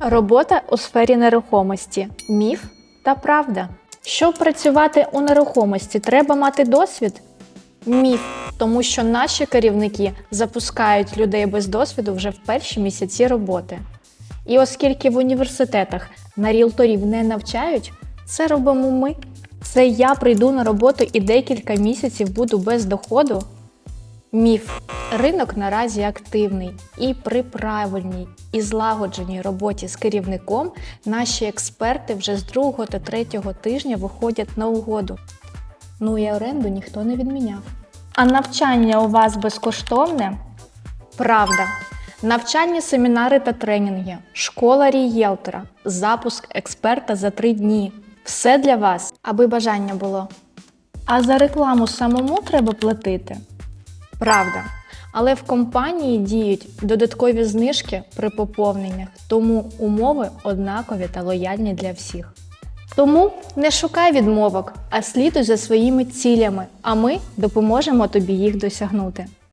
Робота у сфері нерухомості міф та правда. Щоб працювати у нерухомості, треба мати досвід? Міф, тому що наші керівники запускають людей без досвіду вже в перші місяці роботи. І оскільки в університетах на ріелторів не навчають, це робимо ми. Це я прийду на роботу і декілька місяців буду без доходу. Міф. Ринок наразі активний і при правильній і злагодженій роботі з керівником наші експерти вже з другого та третього тижня виходять на угоду. Ну і оренду ніхто не відміняв. А навчання у вас безкоштовне? Правда. Навчання, семінари та тренінги, школа рієлтора, запуск експерта за три дні. Все для вас, аби бажання було. А за рекламу самому треба платити? Правда. Але в компанії діють додаткові знижки при поповненнях, тому умови однакові та лояльні для всіх. Тому не шукай відмовок, а слідуй за своїми цілями, а ми допоможемо тобі їх досягнути.